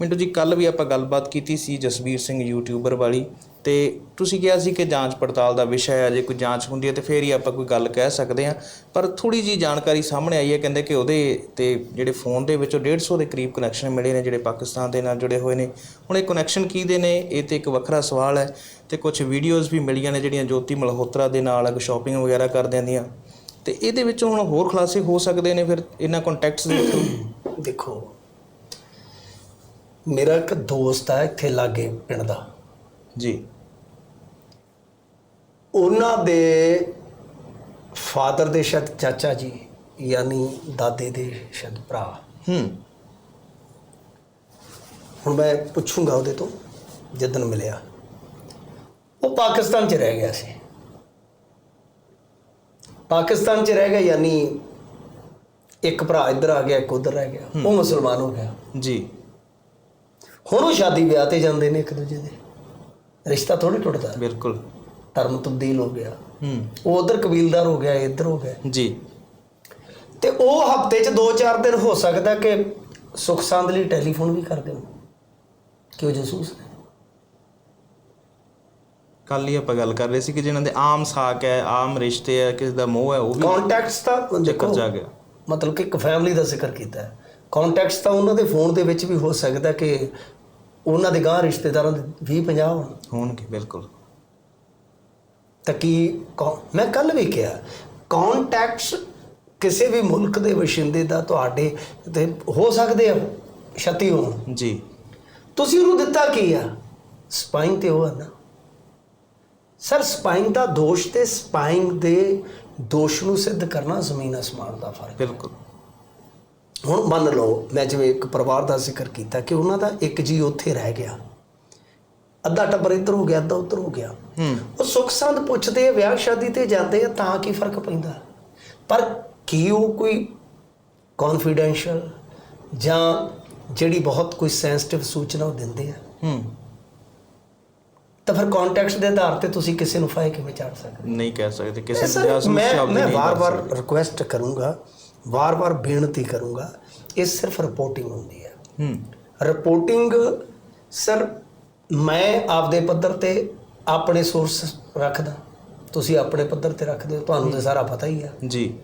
ਮਿੰਟੂ ਜੀ ਕੱਲ ਵੀ ਆਪਾਂ ਗੱਲਬਾਤ ਕੀਤੀ ਸੀ ਜਸਬੀਰ ਸਿੰਘ ਯੂਟਿਊਬਰ ਵਾਲੀ ਤੇ ਤੁਸੀਂ ਕਿਹਾ ਸੀ ਕਿ ਜਾਂਚ ਪੜਤਾਲ ਦਾ ਵਿਸ਼ਾ ਹੈ ਜੇ ਕੋਈ ਜਾਂਚ ਹੁੰਦੀ ਹੈ ਤੇ ਫੇਰ ਹੀ ਆਪਾਂ ਕੋਈ ਗੱਲ ਕਹਿ ਸਕਦੇ ਹਾਂ। ਪਰ ਥੋੜੀ ਜੀ ਜਾਣਕਾਰੀ ਸਾਹਮਣੇ ਆਈ ਹੈ, ਕਹਿੰਦੇ ਕਿ ਉਹਦੇ ਤੇ ਜਿਹੜੇ ਫੋਨ ਦੇ ਵਿੱਚੋਂ 150 ਦੇ ਕਰੀਬ ਕਨੈਕਸ਼ਨ ਮਿਲੇ ਨੇ ਜਿਹੜੇ ਪਾਕਿਸਤਾਨ ਦੇ ਨਾਲ ਜੁੜੇ ਹੋਏ ਨੇ। ਹੁਣ ਇਹ ਕਨੈਕਸ਼ਨ ਕੀ ਦੇ ਨੇ, ਇਹ ਤੇ ਇੱਕ ਵੱਖਰਾ ਸਵਾਲ ਹੈ ਤੇ ਕੁਝ ਵੀਡੀਓਜ਼ ਵੀ ਮਿਲੀਆਂ ਨੇ ਜਿਹੜੀਆਂ ਜੋਤੀ ਮਲਹੋਤਰਾ ਦੇ ਨਾਲ ਸ਼ਾਪਿੰਗ ਵਗੈਰਾ ਕਰਦਿਆਂ ਦੀਆਂ ਤੇ ਇਹਦੇ ਵਿੱਚੋਂ ਹੁਣ ਹੋਰ ਖੁਲਾਸੇ ਹੋ ਸਕਦੇ ਨੇ ਫਿਰ ਇਹਨਾਂ ਕੰਟੈਕਟਸ ਦੇ ਦੇਖੋ ਮੇਰਾ ਇੱਕ ਦੋਸਤ ਹੈ ਇੱਥੇ ਲਾਗੇ ਪਿੰਡ ਦਾ। ਜੀ। ਉਹਨਾਂ ਦੇ ਫਾਦਰ ਦੇ ਸ਼ਾਇਦ ਚਾਚਾ ਜੀ ਯਾਨੀ ਦਾਦੇ ਦੇ ਸ਼ਾਇਦ ਭਰਾ। ਹੂੰ। ਹੁਣ ਮੈਂ ਪੁੱਛੂੰਗਾ ਉਹਦੇ ਤੋਂ ਜਦੋਂ ਮਿਲਿਆ। ਉਹ ਪਾਕਿਸਤਾਨ 'ਚ ਰਹਿ ਗਿਆ ਸੀ। ਪਾਕਿਸਤਾਨ 'ਚ ਰਹਿ ਗਿਆ ਯਾਨੀ ਇੱਕ ਭਰਾ ਇੱਧਰ ਆ ਗਿਆ ਇੱਕ ਉੱਧਰ ਰਹਿ ਗਿਆ। ਉਹ ਮੁਸਲਮਾਨ ਹੋ ਗਿਆ। ਜੀ। ਹੁਣ ਉਹ ਸ਼ਾਦੀ ਵਿਆਹ ਤੇ ਜਾਂਦੇ ਨੇ ਇੱਕ ਦੂਜੇ ਦੇ। ਰਿਸ਼ਤਾ ਥੋੜੀ ਟੁੱਟਦਾ। ਬਿਲਕੁਲ। ਧਰਮ ਤਬਦੀਲ ਹੋ ਗਿਆ। ਹੂੰ। ਉਹ ਉਧਰ ਕਬੀਲਦਾਰ ਹੋ ਗਿਆ ਇੱਧਰ ਹੋ ਗਿਆ। ਜੀ। ਤੇ ਉਹ ਹਫ਼ਤੇ 'ਚ 2-4 ਦਿਨ ਹੋ ਸਕਦਾ ਕਿ ਸੁਖ ਸੰਦ ਲਈ ਟੈਲੀਫੋਨ ਵੀ ਕਰਦੇ ਹੋ ਕਿ ਉਹ ਜਸੂਸ ਕੱਲ ਹੀ ਆਪਾਂ ਗੱਲ ਕਰ ਰਹੇ ਸੀ ਕਿ ਜਿਨ੍ਹਾਂ ਦੇ ਆਮ ਸਾਕ ਹੈ ਆਮ ਰਿਸ਼ਤੇ ਹੈ ਕਿਸੇ ਦਾ ਮੋਹ ਹੈ ਉਹ ਵੀ ਕੰਟੈਕਟਸ ਤਾਂ ਚੱਕਰ ਜਾ ਗਿਆ। ਮਤਲਬ ਕਿ ਇੱਕ ਫੈਮਿਲੀ ਦਾ ਜ਼ਿਕਰ ਕੀਤਾ ਹੈ। ਕੰਟੈਕਟਸ ਤਾਂ ਉਹਨਾਂ ਦੇ ਫੋਨ ਦੇ ਵਿੱਚ ਵੀ ਹੋ ਸਕਦਾ ਕਿ ਉਹਨਾਂ ਦੇ ਗਾਂ ਰਿਸ਼ਤੇਦਾਰਾਂ ਦੇ 20 50 ਹੋਣ। ਹੋਣਗੇ ਬਿਲਕੁਲ। ਤਾਂ ਕੀ ਮੈਂ ਕੱਲ ਵੀ ਕਿਹਾ ਕੰਟੈਕਟਸ ਕਿਸੇ ਵੀ ਮੁਲਕ ਦੇ ਵਸਿੰਦੇ ਦਾ ਤੁਹਾਡੇ ਤੇ ਹੋ ਸਕਦੇ ਆ ਛਤੀ ਹੋਣ। ਜੀ। ਤੁਸੀਂ ਉਹਨੂੰ ਦਿੱਤਾ ਕੀ ਆ? ਸਪਾਈਨ ਤੇ ਉਹ ਆ ਨਾ। ਸਰ ਸਪਾਈਨ ਦਾ ਦੋਸ਼ ਤੇ ਸਪਾਈਨ ਦੇ ਦੋਸ਼ ਨੂੰ ਸਿੱਧ ਕਰਨਾ ਜ਼ਮੀਨ ਅਸਮਾਨ ਦਾ ਫ਼ਰਕ। ਬਿਲਕੁਲ। ਹੁਣ ਮੰਨ ਲਓ ਮੈਂ ਜਿਵੇਂ ਇੱਕ ਪਰਿਵਾਰ ਦਾ ਜ਼ਿਕਰ ਕੀਤਾ ਕਿ ਉਹਨਾਂ ਦਾ ਇੱਕ ਜੀ ਉੱਥੇ ਰਹਿ ਗਿਆ। ਅੱਧਾ ਟੱਬਰ ਇੱਧਰ ਹੋ ਗਿਆ ਅੱਧਾ ਉੱਧਰ ਹੋ। ਗਿਆ ਉਹ ਸੁੱਖ ਸੰਦ ਪੁੱਛਦੇ ਆ ਵਿਆਹ ਸ਼ਾਦੀ ਤੇ ਜਾਂਦੇ ਆ ਤਾਂ ਕੀ ਫ਼ਰਕ ਪੈਂਦਾ? ਪਰ ਕੀ ਉਹ ਕੋਈ ਕੌਨਫੀਡੈਂਸ਼ੀਅਲ ਜਾਂ ਜਿਹੜੀ ਬਹੁਤ ਕੋਈ ਸੈਂਸਿਟਿਵ ਸੂਚਨਾ ਉਹ ਦਿੰਦੇ ਆ? ਹੂੰ। ਤਾਂ ਫਿਰ ਕੰਟੈਕਸਟ ਦੇ ਆਧਾਰ ਤੇ ਤੁਸੀਂ ਕਿਸੇ ਨੂੰ ਫਾਇ ਕਿਵੇਂ ਚਾੜ ਸਕਦੇ? ਨਹੀਂ ਕਹਿ ਸਕਦੇ। ਕਿਸੇ ਮੈਂ ਸ਼ਬਦ ਮੈਂ ਨਹੀਂ ਕਰ ਵਾਰ-ਵਾਰ। ਰਿਕੁਐਸਟ ਕਰੂੰਗਾ ਵਾਰ-ਵਾਰ ਬੇਨਤੀ ਕਰੂੰਗਾ ਇਹ ਸਿਰਫ ਰਿਪੋਰਟਿੰਗ ਹੁੰਦੀ ਹੈ। ਹੂੰ। ਰਿਪੋਰਟਿੰਗ ਸਰ ਮੈਂ ਆਪਦੇ ਪੱਧਰ ਤੇ ਆਪਣੇ ਸੋਰਸ ਰੱਖਦਾ। ਤੁਸੀਂ ਆਪਣੇ ਪੱਧਰ ਤੇ ਰੱਖਦੇ ਹੋ ਤੁਹਾਨੂੰ ਤਾਂ ਸਾਰਾ ਪਤਾ ਹੀ ਆ। ਜੀ।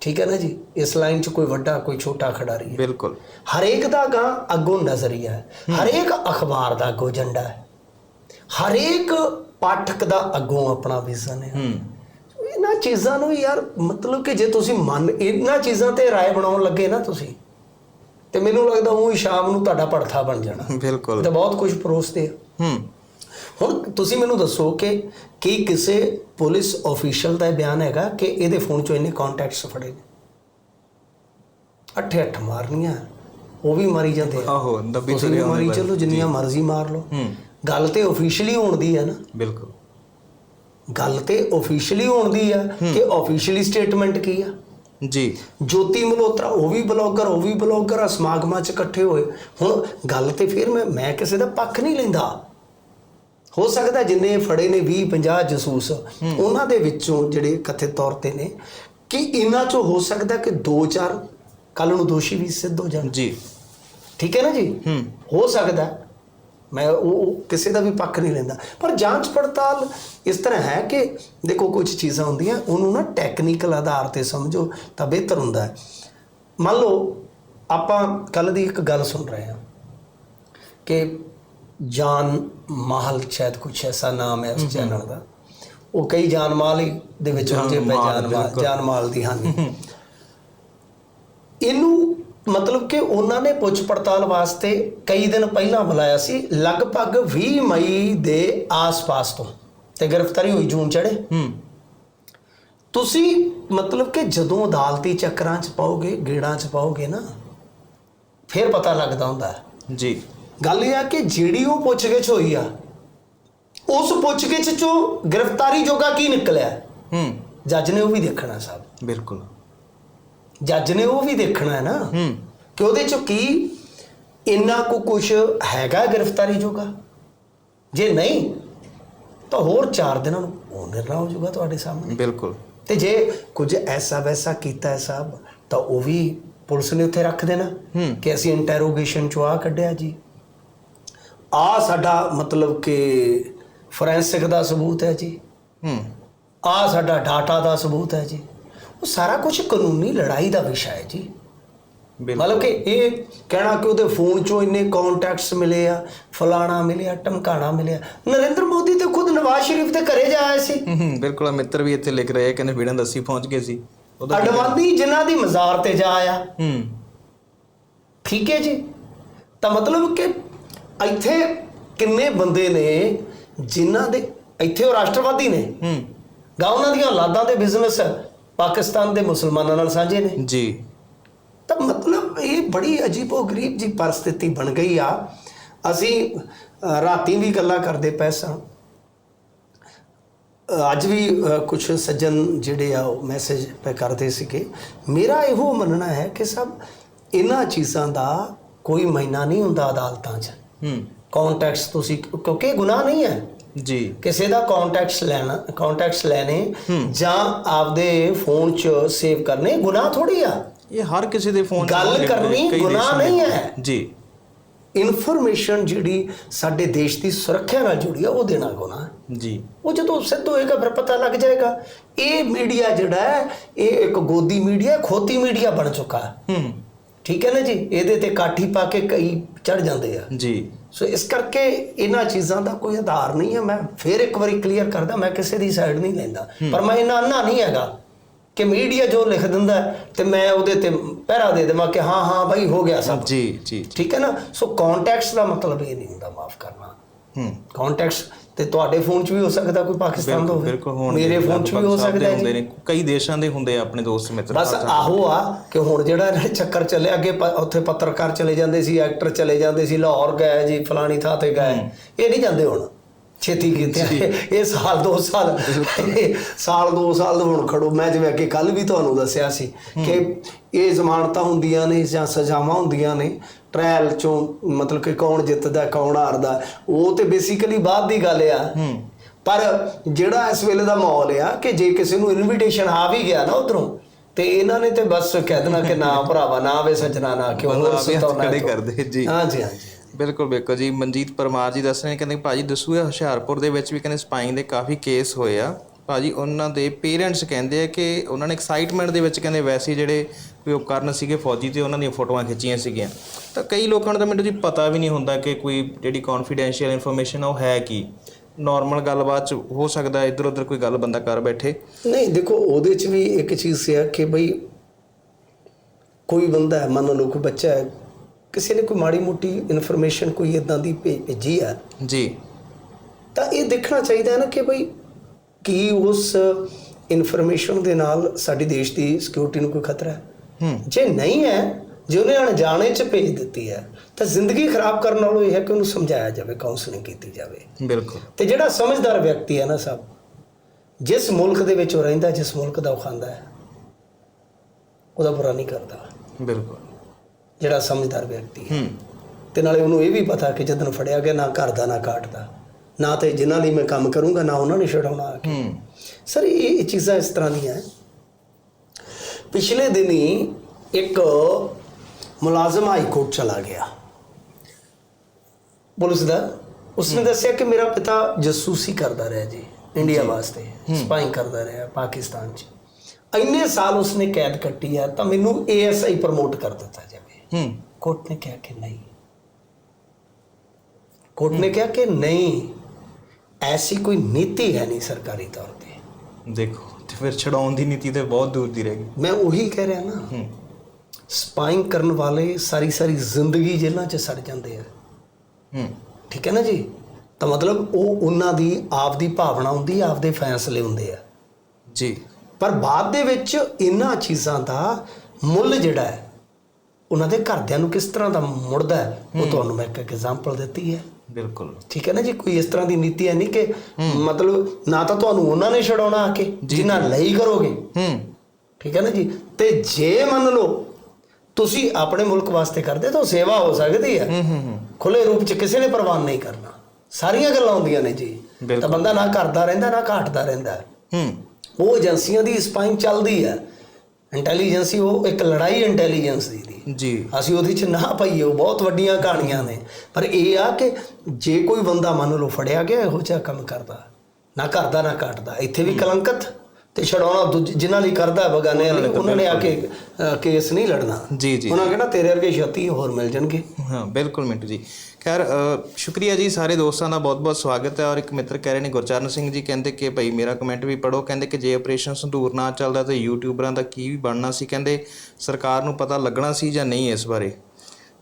ਠੀਕ ਹੈ ਨਾ ਜੀ? ਇਸ ਲਾਈਨ 'ਚ ਕੋਈ ਵੱਡਾ ਕੋਈ ਛੋਟਾ ਖਿਡਾਰੀ ਹੈ। ਬਿਲਕੁਲ। ਹਰੇਕ ਦਾ ਗਾਂ ਅੱਗੋਂ ਨਜ਼ਰੀਆ ਹੈ। ਹਰੇਕ ਅਖਬਾਰ ਦਾ ਅੱਗੋਂ ਏਜੰਡਾ ਹੈ। ਹਰੇਕ ਪਾਠਕ ਦਾ ਅੱਗੋਂ ਆਪਣਾ ਵਿਜ਼ਨ ਹੈ। ਹੂੰ। ਇਹਨਾਂ ਚੀਜ਼ਾਂ ਨੂੰ ਯਾਰ ਮਤਲਬ ਕਿ ਜੇ ਤੁਸੀਂ ਮੰਨ ਇਹਨਾਂ ਚੀਜ਼ਾਂ ਤੇ ਰਾਏ ਬਣਾਉਣ ਲੱਗੇ ਨਾ ਤੁਸੀਂ ਤੇ ਮੈਨੂੰ ਲੱਗਦਾ ਉਹ ਹੀ ਸ਼ਾਮ ਨੂੰ ਤੁਹਾਡਾ ਪੜਥਾ ਬਣ ਜਾਣਾ। ਬਿਲਕੁਲ। ਤੇ ਬਹੁਤ ਕੁਝ ਪਰੋਸਦੇ ਆ। ਹੂੰ। ਹੁਣ ਤੁਸੀਂ ਮੈਨੂੰ ਦੱਸੋ ਕਿ ਕੀ ਕਿਸੇ ਪੁਲਿਸ ਅਫੀਸ਼ੀਅਲ ਦਾ ਬਿਆਨ ਹੈਗਾ ਕਿ ਇਹਦੇ ਫੋਨ ਚੋਂ ਇੰਨੇ ਕੰਟੈਕਟਸ ਫੜੇ ਨੇ? ਅੱਠੇ ਅੱਠ ਮਾਰਨੀਆਂ। ਉਹ ਵੀ ਮਾਰੀ ਜਾਂਦੇ ਆ। ਆਹੋ ਦੱਬੀ ਤੁਰੇ ਮਾਰੀ ਚਲੋ ਜਿੰਨੀਆਂ ਮਰਜ਼ੀ ਮਾਰ ਲਓ। ਹੂੰ। ਗੱਲ ਤੇ ਅਫੀਸ਼ੀਅਲੀ ਹੋਣ ਦੀ ਹੈ ਨਾ। ਬਿਲਕੁਲ। ਗੱਲ ਤੇ ਅਫੀਸ਼ੀਅਲੀ ਹੋਣ ਦੀ ਆ ਕਿ ਅਫੀਸ਼ੀਅਲੀ ਸਟੇਟਮੈਂਟ ਕੀ ਆ? ਜੀ। ਜੋਤੀ ਮਲਹੋਤਰਾ ਉਹ ਵੀ ਬਲੌਗਰ ਉਹ ਵੀ ਬਲੌਗਰ ਆ ਸਮਾਗਮਾਂ 'ਚ ਇਕੱਠੇ ਹੋਏ। ਹੁਣ ਗੱਲ ਤੇ ਫਿਰ ਮੈਂ ਮੈਂ ਕਿਸੇ ਦਾ ਪੱਖ ਨਹੀਂ ਲੈਂਦਾ। ਹੋ ਸਕਦਾ ਜਿੰਨੇ ਫੜੇ ਨੇ 20 50 ਜਸੂਸ ਉਹਨਾਂ ਦੇ ਵਿੱਚੋਂ ਜਿਹੜੇ ਕਥਿਤ ਤੌਰ ਤੇ ਨੇ ਕਿ ਇਹਨਾਂ 'ਚੋਂ ਹੋ ਸਕਦਾ ਕਿ 2-4 ਕੱਲ ਨੂੰ ਦੋਸ਼ੀ ਵੀ ਸਿੱਧ ਹੋ ਜਾਣ। ਜੀ। ਠੀਕ ਹੈ ਨਾ ਜੀ? ਹੂੰ। ਹੋ ਸਕਦਾ। ਮੈਂ ਉਹ ਕਿਸੇ ਦਾ ਵੀ ਪੱਖ ਨਹੀਂ ਲੈਂਦਾ। ਪਰ ਜਾਂਚ ਪੜਤਾਲ ਇਸ ਤਰ੍ਹਾਂ ਹੈ ਕਿ ਦੇਖੋ ਕੁਝ ਚੀਜ਼ਾਂ ਹੁੰਦੀਆਂ ਉਹਨੂੰ ਨਾ ਟੈਕਨੀਕਲ ਆਧਾਰ ਤੇ ਸਮਝੋ ਤਾਂ ਬਿਹਤਰ ਹੁੰਦਾ ਹੈ। ਮੰਨ ਲਓ ਆਪਾਂ ਕੱਲ ਦੀ ਇੱਕ ਗੱਲ ਸੁਣ ਰਹੇ ਹਾਂ ਕਿ ਜਾਨ ਮਾਲ ਸ਼ਾਇਦ ਕੁਛ ਐਸਾ ਨਾਮ ਹੈ ਉਸ ਚੈਨਲ ਦਾ। ਉਹ ਕਈ ਜਾਨ ਮਾਲ ਹੀ ਦੇ ਵਿੱਚ ਹੁੰਦੇ ਪਏ ਮਾਲ। ਜਾਨ ਮਾਲ ਦੀ ਹਾਨੀ। ਇਹਨੂੰ ਮਤਲਬ ਕਿ ਉਹਨਾਂ ਨੇ ਪੁੱਛ ਪੜਤਾਲ ਵਾਸਤੇ ਕਈ ਦਿਨ ਪਹਿਲਾਂ ਬੁਲਾਇਆ ਸੀ ਲਗਭਗ 20 ਮਈ ਦੇ ਆਸ-ਪਾਸ ਤੋਂ ਤੇ ਗ੍ਰਿਫਤਾਰੀ ਹੋਈ ਜੂਨ ਚੜੇ ਹੂੰ। ਤੁਸੀਂ ਮਤਲਬ ਕਿ ਜਦੋਂ ਅਦਾਲਤੀ ਚੱਕਰਾਂ 'ਚ ਪਾਓਗੇ ਗੇੜਾਂ 'ਚ ਪਾਓਗੇ ਨਾ ਫਿਰ ਪਤਾ ਲੱਗਦਾ ਹੁੰਦਾ। ਜੀ। ਗੱਲ ਇਹ ਆ ਕਿ ਜਿਹੜੀ ਉਹ ਪੁੱਛਗਿੱਛ ਹੋਈ ਆ ਉਸ ਪੁੱਛਗਿੱਛ 'ਚੋਂ ਗ੍ਰਿਫਤਾਰੀ ਜੋਗਾ ਕੀ ਨਿਕਲਿਆ? ਹੂੰ। ਜੱਜ ਨੇ ਉਹ ਵੀ ਦੇਖਣਾ ਸਾਹਿਬ ਬਿਲਕੁਲ। ਜੱਜ ਨੇ ਉਹ ਵੀ ਦੇਖਣਾ ਹੈ ਨਾ ਹੂੰ। ਕਿ ਉਹਦੇ ਚ ਕੀ ਇੰਨਾ ਕੋ ਕੁਝ ਹੈਗਾ ਗ੍ਰਿਫਤਾਰੀ ਜੋਗਾ? ਜੇ ਨਹੀਂ ਤਾਂ ਹੋਰ 4 ਦਿਨਾਂ ਨੂੰ ਉਹ ਨਿਰਣਾ ਹੋ ਜਾਊਗਾ ਤੁਹਾਡੇ ਸਾਹਮਣੇ। ਬਿਲਕੁਲ। ਤੇ ਜੇ ਕੁਝ ਐਸਾ ਵੈਸਾ ਕੀਤਾ ਹੈ ਸਾਹਿਬ ਤਾਂ ਉਹ ਵੀ ਪੁਲਿਸ ਨੇ ਉੱਥੇ ਰੱਖ ਦੇਣਾ। ਕਿ ਅਸੀਂ ਇੰਟਰੋਗੇਸ਼ਨ ਚੋਂ ਆ ਕੱਢਿਆ ਜੀ। ਆ ਸਾਡਾ ਮਤਲਬ ਕਿ ਫੋਰੈਂਸਿਕ ਦਾ ਸਬੂਤ ਹੈ ਜੀ। ਹੂੰ। ਆ ਸਾਡਾ ਡਾਟਾ ਦਾ ਸਬੂਤ ਹੈ ਜੀ। ਉਹ ਸਾਰਾ ਕੁਝ ਕਾਨੂੰਨੀ ਲੜਾਈ ਦਾ ਵਿਸ਼ਾ ਹੈ ਜੀ। ਮਤਲਬ ਕਿ ਇਹ ਕਹਿਣਾ ਕਿ ਉਹਦੇ ਫੋਨ 'ਚੋਂ ਇੰਨੇ ਕੰਟੈਕਟਸ ਮਿਲੇ ਆ ਫਲਾਣਾ ਮਿਲਿਆ ਟਮਕਾਣਾ ਮਿਲਿਆ। ਨਰਿੰਦਰ ਮੋਦੀ ਤੇ ਖੁਦ ਨਵਾਜ਼ ਸ਼ਰੀਫ ਦੇ ਘਰੇ ਜਾ ਆਏ ਸੀ। ਹੂੰ, ਬਿਲਕੁਲ ਮਿੱਤਰ ਵੀ ਇੱਥੇ ਲਿਖ ਰਹੇ ਕਹਿੰਦੇ ਵਿੜਨ ਦੱਸੀ ਪਹੁੰਚ ਗਏ ਸੀ। ਅਡਵਾਨੀ ਜਿਨ੍ਹਾਂ ਦੀ ਮਜ਼ਾਰ ਤੇ ਜਾ ਆਇਆ। ਹੂੰ। ਠੀਕ ਹੈ ਜੀ। ਤਾਂ ਮਤਲਬ ਕਿ ਇੱਥੇ ਕਿੰਨੇ ਬੰਦੇ ਨੇ ਜਿਨ੍ਹਾਂ ਦੇ ਇੱਥੇ ਉਹ ਰਾਸ਼ਟਰਵਾਦੀ ਨੇ। ਹੂੰ। ਗਾ ਉਹਨਾਂ ਦੀਆਂ ਔਲਾਦਾਂ ਦੇ ਬਿਜ਼ਨਸ ਪਾਕਿਸਤਾਨ ਦੇ ਮੁਸਲਮਾਨਾਂ ਨਾਲ ਸਾਂਝੇ ਨੇ? ਜੀ। ਤਾਂ ਮਤਲਬ ਇਹ ਬੜੀ ਅਜੀਬੋ ਗਰੀਬ ਜੀ ਪਰਿਸਥਿਤੀ ਬਣ ਗਈ ਆ। ਅਸੀਂ ਰਾਤੀ ਵੀ ਗੱਲਾਂ ਕਰਦੇ ਪਏ ਸਾਂ। ਅੱਜ ਵੀ ਕੁਝ ਸੱਜਣ ਜਿਹੜੇ ਆ ਉਹ ਮੈਸੇਜ ਪੇ ਕਰਦੇ ਸੀਗੇ। ਮੇਰਾ ਇਹੋ ਮੰਨਣਾ ਹੈ ਕਿ ਸਭ ਇਹਨਾਂ ਚੀਜ਼ਾਂ ਦਾ ਕੋਈ ਮਹੀਨਾ ਨਹੀਂ ਹੁੰਦਾ ਅਦਾਲਤਾਂ 'ਚ। ਹੂੰ। ਕੰਟੈਕਟਸ ਤੁਸੀਂ ਕਿਉਂਕਿ ਗੁਨਾਹ ਨਹੀਂ ਹੈ। ਜੀ। ਕਿਸੇ ਦਾ ਕੰਟੈਕਟਸ ਲੈਣਾ ਕੰਟੈਕਟਸ ਲੈਣੇ ਜਾਂ ਆਪਦੇ ਫੋਨ 'ਚ ਸੇਵ ਕਰਨੇ ਗੁਨਾਹ ਥੋੜੀ ਆ। ਇਹ ਹਰ ਕਿਸੇ ਦੇ ਫੋਨ 'ਚ ਗੱਲ ਕਰਨੀ ਗੁਨਾਹ ਨਹੀਂ। ਹੈ। ਜੀ। ਇਨਫੋਰਮੇਸ਼ਨ ਜਿਹੜੀ ਸਾਡੇ ਦੇਸ਼ ਦੀ ਸੁਰੱਖਿਆ ਨਾਲ ਜੁੜੀ ਆ ਉਹ ਦੇਣਾ ਗੁਨਾਹ ਜੀ। ਉਹ ਜਦੋਂ ਸਿੱਧ ਹੋਏਗਾ ਫਿਰ ਪਤਾ ਲੱਗ ਜਾਏਗਾ। ਇਹ ਮੀਡੀਆ ਜਿਹੜਾ ਹੈ ਇਹ ਇੱਕ ਗੋਦੀ ਮੀਡੀਆ ਖੋਤੀ ਮੀਡੀਆ ਬਣ ਚੁੱਕਾ ਹੈ। ਹੂੰ। ਠੀਕ ਹੈ ਨਾ ਜੀ? ਇਹਦੇ ਤੇ ਕਾਠੀ ਪਾ ਕੇ ਕਈ ਚੜ ਜਾਂਦੇ ਆ। ਜੀ। ਸੋ ਇਸ ਕਰਕੇ ਇਹਨਾਂ ਚੀਜ਼ਾਂ ਦਾ ਕੋਈ ਆਧਾਰ ਨਹੀਂ ਹੈ। ਮੈਂ ਫੇਰ ਇੱਕ ਵਾਰੀ ਕਲੀਅਰ ਕਰਦਾ ਮੈਂ ਕਿਸੇ ਦੀ ਸਾਈਡ ਨਹੀਂ ਲੈਂਦਾ। ਪਰ ਮੈਂ ਇਹਨਾਂ ਅੰਨਾ ਨਹੀਂ ਹੈਗਾ ਕਿ ਮੀਡੀਆ ਜੋ ਲਿਖ ਦਿੰਦਾ ਤੇ ਮੈਂ ਉਹਦੇ ਤੇ ਪਹਿਰਾ ਦੇ ਦੇਵਾਂ ਕਿ ਹਾਂ ਹਾਂ ਭਾਈ ਹੋ ਗਿਆ ਸਭ। ਜੀ ਜੀ ਠੀਕ ਹੈ ਨਾ? ਸੋ ਕੰਟੈਕਟਸ ਦਾ ਮਤਲਬ ਇਹ ਨਹੀਂ ਹੁੰਦਾ ਮਾਫ ਕਰਨਾ। ਹੂੰ। ਕੰਟੈਕਟਸ ਤੇ ਤੁਹਾਡੇ ਫੋਨ 'ਚ ਵੀ ਹੋ ਸਕਦਾ ਕੋਈ ਪਾਕਿਸਤਾਨ ਦਾ ਹੋਵੇ। ਬਿਲਕੁਲ ਹੋਣ ਮੇਰੇ ਫੋਨ 'ਚ ਵੀ ਹੋ ਸਕਦਾ ਹੈ ਹੁੰਦੇ ਨੇ ਕਈ ਦੇਸ਼ਾਂ ਦੇ ਹੁੰਦੇ ਆ ਆਪਣੇ ਦੋਸਤ ਮਿੱਤਰ ਬਸ ਆਹੋ ਆ ਕਿ ਹੁਣ ਜਿਹੜਾ ਇਹਨਾਂ ਚੱਕਰ ਚੱਲੇ ਅੱਗੇ ਉੱਥੇ ਪੱਤਰਕਾਰ ਚਲੇ ਜਾਂਦੇ ਸੀ ਐਕਟਰ ਚਲੇ ਜਾਂਦੇ ਸੀ ਲਾਹੌਰ ਗਏ ਜੀ ਫਲਾਣੀ ਥਾਂ ਤੇ ਗਏ। ਇਹ ਨਹੀਂ ਜਾਂਦੇ ਹੁਣ। ਛੇਤੀ ਕੀਤੇ। ਇਹ ਸਾਲ ਦੋ ਸਾਲ ਸਾਲ ਦੋ ਸਾਲ ਹੁਣ ਖੜੋ। ਮੈਂ ਜਿਵੇਂ ਅੱਗੇ ਕੱਲ ਵੀ ਤੁਹਾਨੂੰ ਦੱਸਿਆ ਸੀ ਕਿ ਇਹ ਜ਼ਮਾਨਤਾਂ ਹੁੰਦੀਆਂ ਨੇ ਜਾਂ ਸਜ਼ਾਵਾਂ ਹੁੰਦੀਆਂ ਨੇ ਟ੍ਰਾਇਲ ਚੋਂ ਮਤਲਬ ਕਿ ਕੌਣ ਜਿੱਤਦਾ ਕੌਣ ਹਾਰਦਾ ਉਹ ਤੇ ਬੇਸਿਕਲੀ ਬਾਅਦ ਦੀ ਗੱਲ ਆ ਪਰ ਜਿਹੜਾ ਇਸ ਵੇਲੇ ਦਾ ਮਾਹੌਲ ਆ ਕਿ ਜੇ ਕਿਸੇ ਨੂੰ ਇਨਵੀਟੇਸ਼ਨ ਆ ਵੀ ਗਿਆ ਨਾ ਉਧਰੋਂ ਤੇ ਇਹਨਾਂ ਨੇ ਤੇ ਬਸ ਕਹਿ ਦੇਣਾ ਕਿ ਨਾ ਭਰਾਵਾ ਨਾ ਵੇ ਸੱਜਣਾ ਨਾ ਕਿਉਂ ਹੋਰ ਸਤਾਉਣਾ ਖੜੇ। ਕਰਦੇ, ਜੀ। ਹਾਂਜੀ ਹਾਂਜੀ ਬਿਲਕੁਲ ਬਿਲਕੁਲ ਜੀ ਮਨਜੀਤ ਪਰਮਾਰ ਜੀ ਦੱਸ ਰਹੇ ਕਹਿੰਦੇ ਭਾਜੀ ਦਸੂਏ ਹੁਸ਼ਿਆਰਪੁਰ ਦੇ ਵਿੱਚ ਵੀ ਕਹਿੰਦੇ ਸਪਾਈਂਗ ਦੇ ਕਾਫੀ ਕੇਸ ਹੋਏ ਆ ਭਾਜੀ ਉਹਨਾਂ ਦੇ ਪੇਰੈਂਟਸ ਕਹਿੰਦੇ ਆ ਕਿ ਉਹਨਾਂ ਨੇ ਐਕਸਾਈਟਮੈਂਟ ਦੇ ਵਿੱਚ ਕਹਿੰਦੇ ਵੈਸੇ ਜਿਹੜੇ ਕੋਈ ਉਪਕਰਨ ਸੀਗੇ ਫੌਜੀ ਤੇ ਉਹਨਾਂ ਦੀਆਂ ਫੋਟੋਆਂ ਖਿੱਚੀਆਂ ਸੀਗੀਆਂ। ਤਾਂ ਕਈ ਲੋਕਾਂ ਨੂੰ ਤਾਂ ਮੈਨੂੰ ਜੀ ਪਤਾ ਵੀ ਨਹੀਂ ਹੁੰਦਾ ਕਿ ਕੋਈ ਜਿਹੜੀ ਕੌਨਫੀਡੈਂਸ਼ੀਅਲ ਇਨਫੋਰਮੇਸ਼ਨ ਆ ਉਹ ਹੈ ਕੀ। ਨਾਰਮਲ ਗੱਲਬਾਤ ਚ ਹੋ ਸਕਦਾ ਇੱਧਰ ਉੱਧਰ ਕੋਈ ਗੱਲ ਬੰਦਾ ਕਰ ਬੈਠੇ। ਨਹੀਂ ਦੇਖੋ ਉਹਦੇ ਚ ਵੀ ਇੱਕ ਚੀਜ਼ ਸੀ ਕਿ ਬਈ ਕੋਈ ਬੰਦਾ ਹੈ ਮੰਨ ਲਓ ਕੋਈ ਬੱਚਾ ਹੈ ਕਿਸੇ ਨੇ ਕੋਈ ਮਾੜੀ ਮੋਟੀ ਇਨਫੋਰਮੇਸ਼ਨ ਕੋਈ ਇਦਾਂ ਦੀ ਭੇਜੀ ਹੈ ਜੀ। ਤਾਂ ਇਹ ਦੇਖਣਾ ਚਾਹੀਦਾ ਹੈ ਨਾ ਕਿ ਬਈ ਕੀ ਉਸ ਇਨਫੋਰਮੇਸ਼ਨ ਦੇ ਨਾਲ ਸਾਡੀ ਦੇਸ਼ ਦੀ ਸਿਕਿਉਰਿਟੀ ਨੂੰ ਕੋਈ ਖਤਰਾ ਹੈ ਹੂੰ। ਜੇ ਨਹੀਂ ਹੈ ਜੇ ਉਹਨੇ ਅਣਜਾਣੇ ਚ ਭੇਜ ਦਿੱਤੀ ਹੈ ਤਾਂ ਜ਼ਿੰਦਗੀ ਖਰਾਬ ਕਰਨ ਨਾਲੋਂ ਇਹ ਹੈ ਕਿ ਉਹਨੂੰ ਸਮਝਾਇਆ ਜਾਵੇ ਕਾਉਂਸਲਿੰਗ ਕੀਤੀ ਜਾਵੇ। ਬਿਲਕੁਲ। ਤੇ ਜਿਹੜਾ ਸਮਝਦਾਰ ਵਿਅਕਤੀ ਹੈ ਨਾ ਸਭ ਜਿਸ ਮੁਲਕ ਦੇ ਵਿੱਚ ਉਹ ਰਹਿੰਦਾ ਜਿਸ ਮੁਲਕ ਦਾ ਉਹ ਖਾਂਦਾ ਹੈ ਉਹਦਾ ਬੁਰਾ ਨਹੀਂ ਕਰਦਾ। ਬਿਲਕੁਲ। ਜਿਹੜਾ ਸਮਝਦਾਰ ਵਿਅਕਤੀ ਹੈ। ਤੇ ਨਾਲੇ ਉਹਨੂੰ ਇਹ ਵੀ ਪਤਾ ਕਿ ਜਦੋਂ ਫੜਿਆ ਗਿਆ ਨਾ ਘਰ ਦਾ ਨਾ ਕਾਟ ਦਾ ਨਾ ਤੇ ਜਿਨ੍ਹਾਂ ਲਈ ਮੈਂ ਕੰਮ ਕਰੂੰਗਾ ਨਾ ਉਹਨਾਂ ਨੇ ਛਡਾਉਣਾ ਸਰ ਇਹ ਇਹ ਚੀਜ਼ਾਂ ਇਸ ਤਰ੍ਹਾਂ ਦੀਆਂ ਹੈ। ਪਿਛਲੇ ਦਿਨੀ ਇੱਕ ਮੁਲਾਜ਼ਮ ਹਾਈ ਕੋਰਟ ਚਲਾ ਗਿਆ। ਪੁਲਿਸ ਦਾ। ਉਸਨੇ ਦੱਸਿਆ ਕਿ ਮੇਰਾ ਪਿਤਾ ਜਸੂਸੀ ਕਰਦਾ ਰਿਹਾ ਜੀ ਇੰਡੀਆ ਵਾਸਤੇ ਸਪਾਈਂਗ ਕਰਦਾ ਰਿਹਾ ਪਾਕਿਸਤਾਨ 'ਚ। ਇੰਨੇ ਸਾਲ ਉਸਨੇ ਕੈਦ ਕੱਟੀ ਹੈ ਤਾਂ ਮੈਨੂੰ ਏਐਸਆਈ ਪ੍ਰਮੋਟ ਕਰ ਦਿੱਤਾ ਜਾਵੇ। ਹੂੰ। ਕੋਰਟ ਨੇ ਕਿਹਾ ਕਿ ਨਹੀਂ। ਕੋਰਟ ਨੇ ਕਿਹਾ ਕਿ ਨਹੀਂ ਐਸੀ ਕੋਈ ਨੀਤੀ ਹੈ ਨਹੀਂ ਸਰਕਾਰੀ ਤੌਰ ਤੇ। ਦੇਖੋ। ਫਿਰ ਛਡਾਉਣ ਦੀ ਨੀਤੀ ਤੇ ਬਹੁਤ ਦੂਰ ਦੀ ਰਹਿ ਗਈ। ਮੈਂ ਉਹੀ ਕਹਿ ਰਿਹਾ ਨਾ ਸਪਾਈਂਗ ਕਰਨ ਵਾਲੇ ਸਾਰੀ ਸਾਰੀ ਜ਼ਿੰਦਗੀ ਜੇਲ੍ਹਾਂ 'ਚ ਸੜ ਜਾਂਦੇ ਆ। ਹੂੰ। ਠੀਕ ਹੈ ਨਾ ਜੀ? ਤਾਂ ਮਤਲਬ ਉਹ ਉਹਨਾਂ ਦੀ ਆਪ ਦੀ ਭਾਵਨਾ ਹੁੰਦੀ ਆਪ ਦੇ ਫੈਸਲੇ ਹੁੰਦੇ ਆ। ਜੀ। ਪਰ ਬਾਅਦ ਦੇ ਵਿੱਚ ਇਹਨਾਂ ਚੀਜ਼ਾਂ ਦਾ ਮੁੱਲ ਜਿਹੜਾ ਹੈ ਉਹਨਾਂ ਦੇ ਘਰਦਿਆਂ ਨੂੰ ਕਿਸ ਤਰ੍ਹਾਂ ਦਾ ਮੁੜਦਾ ਹੈ ਉਹ ਤੁਹਾਨੂੰ ਮੈਂ ਇੱਕ ਐਗਜ਼ਾਮਪਲ ਦਿੱਤੀ ਹੈ। ਬਿਲਕੁਲ। ਠੀਕ ਹੈ ਨਾ ਜੀ ਕੋਈ ਇਸ ਤਰ੍ਹਾਂ ਦੀ ਨੀਤੀ ਹੈ ਨਹੀਂ ਕਿ ਮਤਲਬ ਨਾ ਤਾਂ ਤੁਹਾਨੂੰ ਉਹਨਾਂ ਨੇ ਛਡਾਉਣਾ ਆ ਕੇ ਜਿੰਨਾ ਲਈ ਕਰੋਗੇ। ਹੂੰ। ਠੀਕ ਹੈ ਨਾ ਜੀ ਤੇ ਜੇ ਮੰਨ ਲਓ ਤੁਸੀਂ ਆਪਣੇ ਮੁਲਕ ਵਾਸਤੇ ਕਰਦੇ ਤਾਂ ਸੇਵਾ ਹੋ ਸਕਦੀ ਹੈ। ਹੂੰ ਹੂੰ ਖੁੱਲੇ ਰੂਪ ਚ ਕਿਸੇ ਨੇ ਪ੍ਰਵਾਨ ਨਹੀਂ ਕਰਨਾ। ਸਾਰੀਆਂ ਗੱਲਾਂ ਹੁੰਦੀਆਂ ਨੇ ਜੀ। ਤਾਂ ਬੰਦਾ ਨਾ ਘਟਦਾ ਰਹਿੰਦਾ ਨਾ ਘਾਟਦਾ ਰਹਿੰਦਾ। ਹੂੰ। ਉਹ ਏਜੰਸੀਆਂ ਦੀ ਸਪਾਈਨ ਚੱਲਦੀ ਹੈ। ਇੰਟੈਲੀਜੈਂਸ ਹੀ ਉਹ ਇੱਕ ਲੜਾਈ ਇੰਟੈਲੀਜੈਂਸ ਦੀ ਦੀ ਜੀ। ਅਸੀਂ ਉਹਦੇ ਚ ਨਾ ਪਾਈਏ ਉਹ ਬਹੁਤ ਵੱਡੀਆਂ ਕਹਾਣੀਆਂ ਨੇ। ਪਰ ਇਹ ਆ ਕਿ ਜੇ ਕੋਈ ਬੰਦਾ ਮੰਨ ਲਓ ਫੜਿਆ ਗਿਆ ਇਹੋ ਜਿਹਾ ਕੰਮ ਕਰਦਾ। ਨਾ ਕਰਦਾ ਨਾ ਕੱਟਦਾ ਇੱਥੇ ਵੀ ਕਲੰਕਤ। ਤੇ ਛਡਾਉਣਾ ਦੂਜੇ ਜਿਨ੍ਹਾਂ ਲਈ ਕਰਦਾ ਬਗਾਨੇ ਵਾਲੇ ਉਹਨਾਂ ਨੇ ਆ ਕੇ ਕੇਸ ਨਹੀਂ ਲੜਨਾ। ਜੀ ਜੀ। ਉਹਨਾਂ ਕਹਿੰਦਾ ਤੇਰੇ ਵਰਗੇ 36 ਹੋਰ ਮਿਲ ਜਾਣਗੇ। ਹਾਂ ਬਿਲਕੁਲ ਮਿੰਟੂ ਜੀ। ਖੈਰ ਸ਼ੁਕਰੀਆ ਜੀ ਸਾਰੇ ਦੋਸਤਾਂ ਦਾ ਬਹੁਤ-ਬਹੁਤ ਸਵਾਗਤ ਹੈ ਔਰ ਇੱਕ ਮਿੱਤਰ ਕਹਿ ਰਹੇ ਨੇ ਗੁਰਚਰਨ ਸਿੰਘ ਜੀ ਕਹਿੰਦੇ ਕਿ ਭਾਈ ਮੇਰਾ ਕਮੈਂਟ ਵੀ ਪੜੋ ਕਹਿੰਦੇ ਕਿ ਜੇ ਆਪਰੇਸ਼ਨ ਸੰਧੂਰ ਨਾ ਚੱਲਦਾ ਤਾਂ ਯੂਟਿਊਬਰਾਂ ਦਾ ਕੀ ਵੀ ਬਣਨਾ ਸੀ ਕਹਿੰਦੇ ਸਰਕਾਰ ਨੂੰ ਪਤਾ ਲੱਗਣਾ ਸੀ ਜਾਂ ਨਹੀਂ ਇਸ ਬਾਰੇ।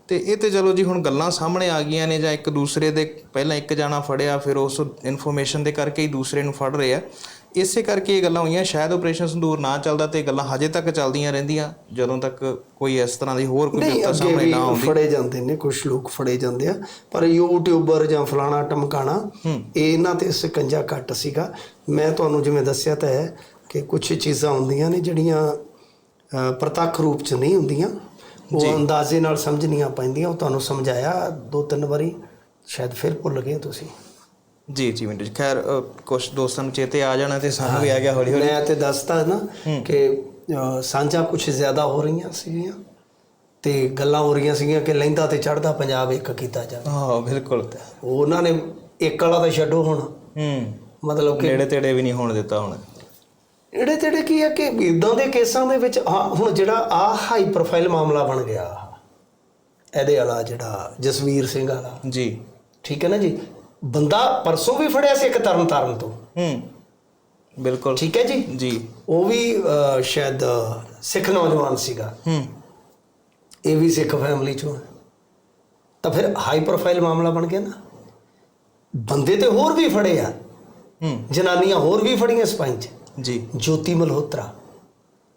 ਤੇ ਇਹ ਤੇ ਚਲੋ ਜੀ ਹੁਣ ਗੱਲਾਂ ਸਾਹਮਣੇ ਆ ਗਈਆਂ ਨੇ ਜਾਂ ਇੱਕ ਦੂਸਰੇ ਦੇ ਪਹਿਲਾਂ ਇੱਕ ਜਾਣਾ ਫੜਿਆ ਫਿਰ ਉਸ ਇਨਫੋਰਮੇਸ਼ਨ ਦੇ ਕਰਕੇ ਹੀ ਦੂਸਰੇ ਨੂੰ ਫੜ ਰਹੇ ਆ। ਇਸੇ ਕਰਕੇ ਇਹ ਗੱਲਾਂ ਹੋਈਆਂ ਸ਼ਾਇਦ ਆਪਰੇਸ਼ਨ ਸੰਧੂਰ ਨਾ ਚੱਲਦਾ ਤੇ ਇਹ ਗੱਲਾਂ ਹਜੇ ਤੱਕ ਚੱਲਦੀਆਂ ਰਹਿੰਦੀਆਂ ਜਦੋਂ ਤੱਕ ਕੋਈ ਇਸ ਤਰ੍ਹਾਂ ਦੀ ਹੋਰ ਕੋਈ ਬਿਪਤਾ ਸਾਹਮਣੇ ਨਾ ਆਉਂਦੀ। ਫੜੇ ਜਾਂਦੇ ਨੇ ਕੁਝ ਲੋਕ ਫੜੇ ਜਾਂਦੇ ਆ ਪਰ ਯੂਟਿਊਬਰ ਜਾਂ ਫਲਾਣਾ ਟਮਕਾਣਾ ਇਹ ਇਹਨਾਂ ਤੇ ਸਕੰਜਾ ਘੱਟ ਸੀਗਾ। ਮੈਂ ਤੁਹਾਨੂੰ ਜਿਵੇਂ ਦੱਸਿਆ ਤਾਂ ਹੈ ਕਿ ਕੁਝ ਚੀਜ਼ਾਂ ਹੁੰਦੀਆਂ ਨੇ ਜਿਹੜੀਆਂ ਪ੍ਰਤੱਖ ਰੂਪ ਚ ਨਹੀਂ ਹੁੰਦੀਆਂ। ਉਹ ਅੰਦਾਜ਼ੇ ਨਾਲ ਸਮਝਣੀਆਂ ਪੈਂਦੀਆਂ ਉਹ ਤੁਹਾਨੂੰ ਸਮਝਾਇਆ ਦੋ ਤਿੰਨ ਵਾਰੀ ਸ਼ਾਇਦ ਫਿਰ ਭੁੱਲ ਗਏ ਤੁਸੀਂ। ਜੀ ਜੀ ਮਿੰਟੂ ਜੀ। ਖੈਰ ਕੁਝ ਦੋਸਤਾਂ ਨੂੰ ਚੇਤੇ ਆ ਜਾਣਾ ਤੇ ਸਾਨੂੰ ਵੀ ਆ ਗਿਆ ਹੌਲੀ ਹੌਲੀ ਮੈਂ ਤੇ ਦੱਸਤਾ ਨਾ ਕਿ ਸਾਂਝਾਂ ਕੁਝ ਜ਼ਿਆਦਾ ਹੋ ਰਹੀਆਂ ਸੀਗੀਆਂ ਤੇ ਗੱਲਾਂ ਹੋ ਰਹੀਆਂ ਸੀਗੀਆਂ ਕਿ ਲਹਿੰਦਾ ਤੇ ਚੜਦਾ ਪੰਜਾਬ ਇੱਕ ਕੀਤਾ ਜਾਵੇ। ਹਾਂ ਬਿਲਕੁਲ। ਉਹਨਾਂ ਨੇ ਇੱਕ ਵਾਲਾ ਤਾਂ ਛੱਡੋ ਹੁਣ। ਹੂੰ। ਮਤਲਬ ਕਿ ਨੇੜੇ ਤੇੜੇ ਵੀ ਨਹੀਂ ਹੋਣ ਦਿੱਤਾ ਹੁਣ। ਇਹੜੇ ਤੇੜੇ ਕੀ ਹੈ ਕਿ ਇਦਾਂ ਦੇ ਕੇਸਾਂ ਦੇ ਵਿੱਚ ਹੁਣ ਜਿਹੜਾ ਆ ਹਾਈ ਪ੍ਰੋਫਾਈਲ ਮਾਮਲਾ ਬਣ ਗਿਆ ਇਹਦੇ ਵਾਲਾ ਜਿਹੜਾ ਜਸਵੀਰ ਸਿੰਘ ਵਾਲਾ। ਜੀ। ਠੀਕ ਹੈ ਨਾ ਜੀ? ਬੰਦਾ ਪਰਸੋਂ ਵੀ ਫੜਿਆ ਸੀ ਇੱਕ ਤਰਨ ਤਾਰਨ ਤੋਂ। ਹੂੰ ਬਿਲਕੁਲ। ਠੀਕ ਹੈ ਜੀ? ਜੀ। ਉਹ ਵੀ ਸ਼ਾਇਦ ਸਿੱਖ ਨੌਜਵਾਨ ਸੀਗਾ। ਹੂੰ। ਇਹ ਵੀ ਸਿੱਖ ਫੈਮਿਲੀ ਚੋਂ ਤਾਂ ਫਿਰ ਹਾਈ ਪ੍ਰੋਫਾਈਲ ਮਾਮਲਾ ਬਣ ਗਿਆ ਨਾ। ਬੰਦੇ ਤੇ ਹੋਰ ਵੀ ਫੜੇ ਆ। ਹੂੰ। ਜਨਾਨੀਆਂ ਹੋਰ ਵੀ ਫੜੀਆਂ ਸਪੰਜ ਜੀ। ਜੋਤੀ ਮਲਹੋਤਰਾ।